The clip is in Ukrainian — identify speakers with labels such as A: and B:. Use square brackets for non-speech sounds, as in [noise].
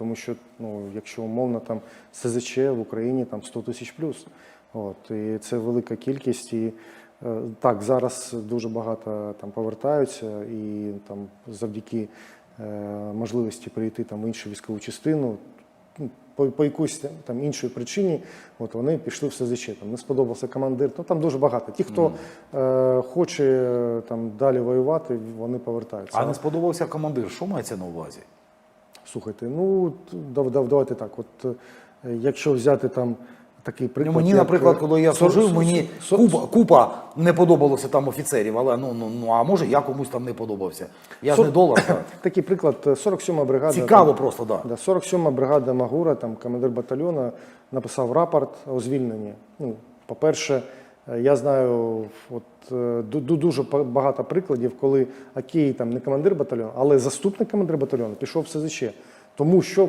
A: тому що ну, якщо умовно там СЗЧ в Україні там 100 тисяч плюс. От, і це велика кількість. І е, так, зараз дуже багато там повертаються, і там завдяки е, можливості прийти там в іншу військову частину. ну, По, по якоїсь там іншій причині, от вони пішли в СЗЧ. Там не сподобався командир. Ну там дуже багато. Ті, хто е, хоче там далі воювати, вони повертаються.
B: А не сподобався командир. Що мається на увазі?
A: Слухайте, ну дав- дав- давайте так. От е, якщо взяти там такий
B: Ну,
A: приклад.
B: мені,
A: як,
B: наприклад,
A: е,
B: коли я служив, мені купа, купа не подобалося там офіцерів, але ну, ну, ну а може я комусь там не подобався. Я ж не долар. так. [laughs]
A: Такий приклад, е, 47-ма бригада.
B: Цікаво
A: там,
B: просто. Да.
A: Да, 47-ма бригада Магура, там командир батальйону, написав рапорт о звільненні. Ну, по-перше, е, я знаю от, е, ду- ду- дуже багато прикладів, коли Акій там не командир батальйону, але заступник командира батальйону пішов в СЗЧ. Тому що